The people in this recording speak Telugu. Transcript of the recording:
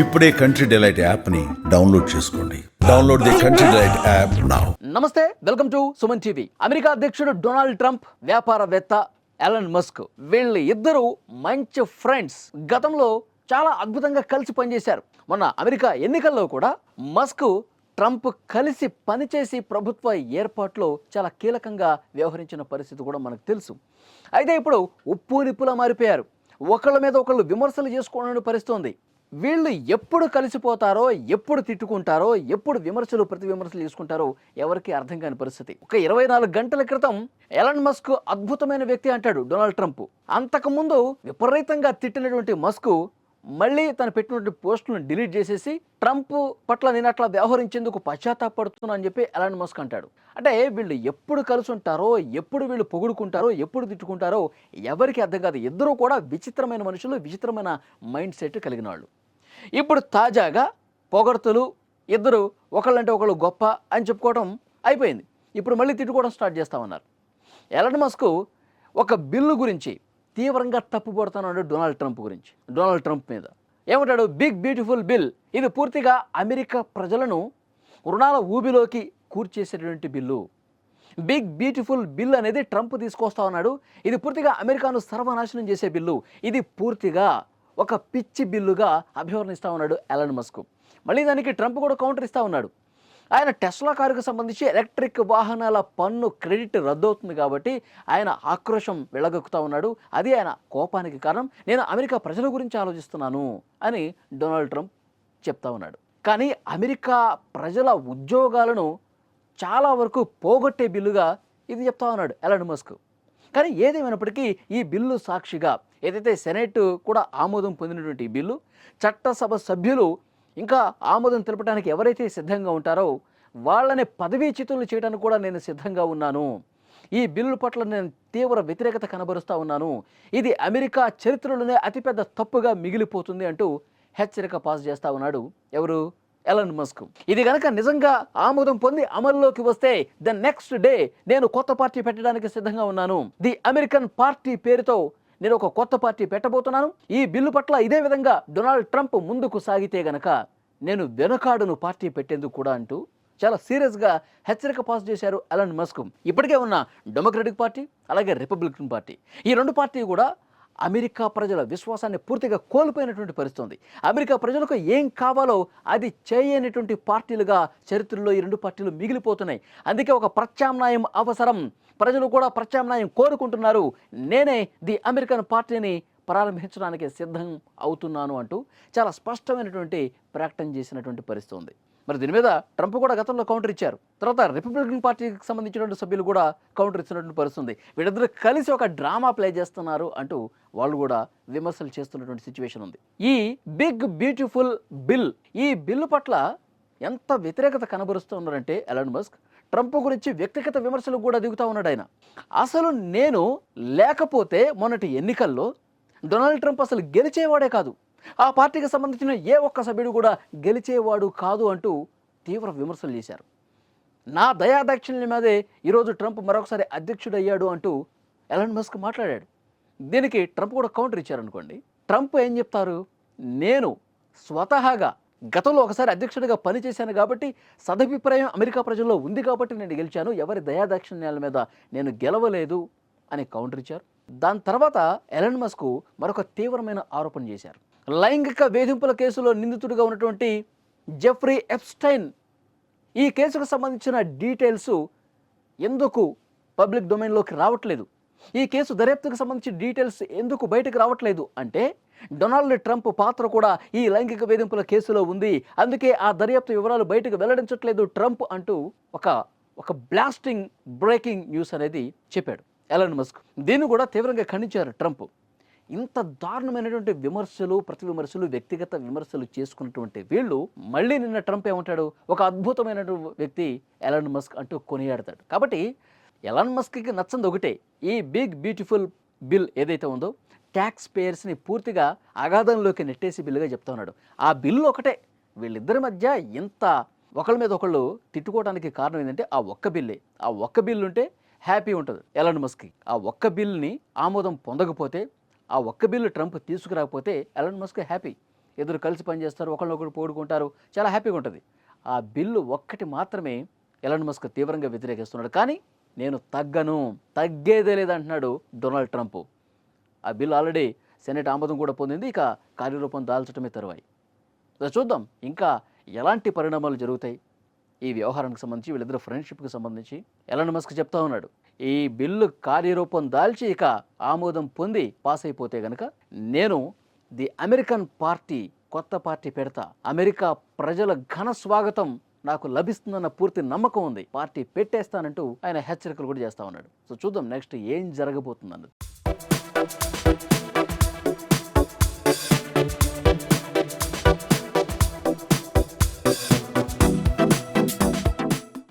ఇప్పుడే కంట్రీ డిలైట్ యాప్ని డౌన్లోడ్ చేసుకోండి. Download the country delight app now నమస్తే welcome to Suman TV. America అధ్యక్షుడు డొనాల్డ్ ట్రంప్ వ్యాపారవేత్త ఎలన్ మస్క్ వీళ్ళు ఇద్దరు మంచి ఫ్రెండ్స్. గతంలో చాలా అద్భుతంగా కలిసి పనిచేశారు. మొన్న అమెరికా ఎన్నికల్లో కూడా మస్క్ ట్రంప్ కలిసి పనిచేసి ప్రభుత్వ ఏర్పాట్లో చాలా కీలకంగా వ్యవహరించిన పరిస్థితి కూడా మనకు తెలుసు. అయితే ఇప్పుడు ఉప్పు నిప్పులా మారిపోయారు. ఒకళ్ళ మీద ఒకళ్ళు విమర్శలు చేసుకోవడం పరిస్థితుంది వీళ్ళు ఎప్పుడు కలిసిపోతారో ఎప్పుడు తిట్టుకుంటారో ఎప్పుడు విమర్శలు ప్రతి విమర్శలు తీసుకుంటారో ఎవరికి అర్థం కాని పరిస్థితి. ఒక ఇరవై నాలుగు గంటల క్రితం ఎలన్ మస్క్ అద్భుతమైన వ్యక్తి అంటాడు డొనాల్డ్ ట్రంప్. అంతకుముందు విపరీతంగా తిట్టినటువంటి మస్క్ మళ్ళీ తను పెట్టినటువంటి పోస్టులను డిలీట్ చేసేసి ట్రంప్ పట్ల నేను అట్లా వ్యవహరించేందుకు పశ్చాత్తాపడుతున్నా అని చెప్పి ఎలాన్ మస్క్ అంటాడు. అంటే వీళ్ళు ఎప్పుడు కలిసి ఉంటారో ఎప్పుడు వీళ్ళు పొగుడుకుంటారో ఎప్పుడు తిట్టుకుంటారో ఎవరికి అర్థం కాదు. ఇద్దరూ కూడా విచిత్రమైన మనుషులు విచిత్రమైన మైండ్ సెట్ కలిగిన వాళ్ళు. ఇప్పుడు తాజాగా పొగడ్తలు ఇద్దరు ఒకళ్ళంటే ఒకళ్ళు గొప్ప అని చెప్పుకోవడం అయిపోయింది. ఇప్పుడు మళ్ళీ తిట్టుకోవడం స్టార్ట్ చేస్తామన్నారు. ఎలన్ మస్క్ ఒక బిల్లు గురించి తీవ్రంగా తప్పుపడుతున్నాడు డొనాల్డ్ ట్రంప్ గురించి. డొనాల్డ్ ట్రంప్ మీద. ఏమంటాడు? Big beautiful bill. ఇది పూర్తిగా అమెరికా ప్రజలను రుణాల ఊబిలోకి కూర్చేసేటువంటి బిల్లు. బిగ్ బ్యూటిఫుల్ బిల్ అనేది ట్రంప్ తీసుకొస్తా ఉన్నాడు. ఇది పూర్తిగా అమెరికాను సర్వనాశనం చేసే బిల్లు. ఇది పూర్తిగా ఒక పిచ్చి బిల్లుగా అభివర్ణిస్తూ ఉన్నాడు ఎలన్ మస్క్. మళ్ళీ దానికి ట్రంప్ కూడా కౌంటర్ ఇస్తూ ఉన్నాడు. ఆయన టెస్లా కారుకు సంబంధించి ఎలక్ట్రిక్ వాహనాల పన్ను క్రెడిట్ రద్దవుతుంది కాబట్టి ఆయన ఆక్రోశం వెళ్ళగక్కుతూ ఉన్నాడు. అది ఆయన కోపానికి కారణం. నేను అమెరికా ప్రజల గురించి ఆలోచిస్తున్నాను అని డొనాల్డ్ ట్రంప్ చెప్తా ఉన్నాడు. కానీ అమెరికా ప్రజల ఉద్యోగాలను చాలా వరకు పోగొట్టే బిల్లుగా ఇది చెప్తా ఉన్నాడు ఎలన్ మస్క్. కానీ ఏదేమైనప్పటికీ ఈ బిల్లు సాక్షిగా ఏదైతే సెనెట్ కూడా ఆమోదం పొందినటువంటి బిల్లు చట్టసభ సభ్యులు ఇంకా ఆమోదం తెలపడానికి ఎవరైతే సిద్ధంగా ఉంటారో వాళ్ళని పదవీచ్యుతులు చేయడానికి కూడా నేను సిద్ధంగా ఉన్నాను. ఈ బిల్లు పట్ల నేను తీవ్ర వ్యతిరేకత కనబరుస్తా ఉన్నాను. ఇది అమెరికా చరిత్రలోనే అతిపెద్ద తప్పుగా మిగిలిపోతుంది అంటూ హెచ్చరిక పాస్ చేస్తూ ఉన్నాడు ఎవరు? Elon Musk. ఇది కనుక నిజంగా ఆమోదం పొంది అమల్లోకి వస్తే ద నెక్స్ట్ డే నేను కొత్త పార్టీ పెట్టడానికి సిద్ధంగా ఉన్నాను. ది అమెరికన్ పార్టీ పేరుతో నేను ఒక కొత్త పార్టీ పెట్టబోతున్నాను. ఈ బిల్లు పట్ల ఇదే విధంగా డొనాల్డ్ ట్రంప్ ముందుకు సాగితే గనక నేను వెనుకాడును పార్టీ పెట్టేందుకు కూడా అంటూ చాలా సీరియస్గా హెచ్చరిక పాస్ చేశారు ఎలన్ మస్క్. ఇప్పటికే ఉన్న డెమోక్రటిక్ పార్టీ అలాగే రిపబ్లికన్ పార్టీ. ఈ రెండు పార్టీ కూడా అమెరికా ప్రజల విశ్వాసాన్ని పూర్తిగా కోల్పోయినటువంటి పరిస్థితుంది. అమెరికా ప్రజలకు ఏం కావాలో అది చేయనటువంటి పార్టీలుగా చరిత్రలో ఈ రెండు పార్టీలు మిగిలిపోతున్నాయి. అందుకే ఒక ప్రత్యామ్నాయం అవసరం. ప్రజలు కూడా ప్రత్యామ్నాయం కోరుకుంటున్నారు. నేనే ది అమెరికన్ పార్టీని ప్రారంభించడానికి సిద్ధం అవుతున్నాను అంటూ చాలా స్పష్టమైనటువంటి ప్రకటన చేసినటువంటి పరిస్థితి ఉంది మరి దీని మీద ట్రంప్ కూడా గతంలో కౌంటర్ ఇచ్చారు. తర్వాత రిపబ్లికన్ పార్టీకి సంబంధించినటువంటి సభ్యులు కూడా కౌంటర్ ఇచ్చినటువంటి పరిస్థితుంది. వీళ్ళిద్దరు కలిసి ఒక డ్రామా ప్లే చేస్తున్నారు అంటూ వాళ్ళు కూడా విమర్శలు చేస్తున్నటువంటి సిచ్యువేషన్ ఉంది. ఈ బిగ్ బ్యూటిఫుల్ బిల్ ఈ బిల్లు పట్ల ఎంత వ్యతిరేకత కనబరుస్తూ ఉన్నారంటే ఎలాన్ మస్క్ ట్రంప్ గురించి వ్యక్తిగత విమర్శలు కూడా దిగుతా ఉన్నాడు ఆయన. అసలు నేను లేకపోతే మొన్నటి ఎన్నికల్లో డొనాల్డ్ ట్రంప్ అసలు గెలిచేవాడే కాదు. ఆ పార్టీకి సంబంధించిన ఏ ఒక్క సభ్యుడు కూడా గెలిచేవాడు కాదు అంటూ తీవ్ర విమర్శలు చేశారు. నా దయాదాక్షిణ్యం మీదే ఈరోజు ట్రంప్ మరొకసారి అధ్యక్షుడయ్యాడు అంటూ ఎలన్ మస్క్ మాట్లాడాడు. దీనికి ట్రంప్ కూడా కౌంటర్ ఇచ్చారనుకోండి. ట్రంప్ ఏం చెప్తారు? నేను స్వతహాగా గతంలో ఒకసారి అధ్యక్షుడిగా పనిచేశాను కాబట్టి సదభిప్రాయం అమెరికా ప్రజల్లో ఉంది కాబట్టి నేను గెలిచాను. ఎవరి దయాదాక్షిణ్యాల మీద నేను గెలవలేదు అని కౌంటర్ ఇచ్చారు. దాని తర్వాత ఎలన్ మస్క్ మరొక తీవ్రమైన ఆరోపణ చేశారు. లైంగిక వేధింపుల కేసులో నిందితుడిగా ఉన్నటువంటి జెఫ్రీ ఎప్స్టైన్. ఈ కేసుకు సంబంధించిన డీటెయిల్స్ ఎందుకు పబ్లిక్ డొమైన్లోకి రావట్లేదు? ఈ కేసు దర్యాప్తుకు సంబంధించిన డీటెయిల్స్ ఎందుకు బయటకు రావట్లేదు? అంటే డొనాల్డ్ ట్రంప్ పాత్ర కూడా ఈ లైంగిక వేధింపుల కేసులో ఉంది. అందుకే ఆ దర్యాప్తు వివరాలు బయటకు వెల్లడించట్లేదు ట్రంప్ అంటూ ఒక ఒక బ్లాస్టింగ్ బ్రేకింగ్ న్యూస్ అనేది చెప్పాడు. Elon Musk. దీన్ని కూడా తీవ్రంగా ఖండించారు ట్రంప్. ఇంత దారుణమైనటువంటి విమర్శలు ప్రతి విమర్శలు వ్యక్తిగత విమర్శలు చేసుకున్నటువంటి వీళ్ళు మళ్ళీ నిన్న ట్రంప్ ఏమంటాడు? ఒక అద్భుతమైనటువంటి వ్యక్తి ఎలాన్ మస్క్ అంటూ కొనియాడతాడు. కాబట్టి ఎలన్ మస్క్కి నచ్చంది ఒకటే. ఈ బిగ్ బ్యూటిఫుల్ బిల్ ఏదైతే ఉందో ట్యాక్స్ పేయర్స్ని పూర్తిగా అగాధంలోకి నెట్టేసి బిల్లుగా చెప్తా ఉన్నాడు. ఆ బిల్లు ఒకటే. వీళ్ళిద్దరి మధ్య ఇంత ఒకళ్ళ మీద ఒకళ్ళు తిట్టుకోవడానికి కారణం ఏంటంటే ఆ ఒక్క బిల్లే. ఆ ఒక్క బిల్లు ఉంటే హ్యాపీ ఉంటుంది ఎలాన్ మస్క్కి. ఆ ఒక్క బిల్ని ఆమోదం పొందకపోతే ఆ ఒక్క బిల్లు ట్రంప్ తీసుకురాకపోతే ఎలన్ మస్క్ హ్యాపీ. ఇద్దరు కలిసి పనిచేస్తారు ఒకళ్ళొకరు పోడుకుంటారు చాలా హ్యాపీగా ఉంటుంది. ఆ బిల్లు ఒక్కటి మాత్రమే ఎలన్ మస్క్ తీవ్రంగా వ్యతిరేకిస్తున్నాడు. కానీ నేను తగ్గను తగ్గేదే లేదంటున్నాడు డొనాల్డ్ ట్రంప్. ఆ బిల్లు ఆల్రెడీ సెనెట్ ఆమోదం కూడా పొందింది ఇక కార్యరూపం దాల్చడమే తరువాయి. చూద్దాం ఇంకా ఎలాంటి పరిణామాలు జరుగుతాయి? ఈ వ్యవహారానికి సంబంధించి వీళ్ళిద్దరు ఫ్రెండ్షిప్కి సంబంధించి ఎలన్ మస్క్ చెప్తా ఉన్నాడు. ఈ బిల్లు కార్యరూపం దాల్చి ఇక ఆమోదం పొంది పాస్ అయిపోతే గనక నేను ది అమెరికన్ పార్టీ కొత్త పార్టీ పెడతా. అమెరికా ప్రజల ఘన స్వాగతం నాకు లభిస్తుందన్న పూర్తి నమ్మకం ఉంది. పార్టీ పెట్టేస్తానంటూ ఆయన హెచ్చరికలు కూడా చేస్తా ఉన్నాడు. సో చూద్దాం నెక్స్ట్ ఏం జరగబోతుందన్నది.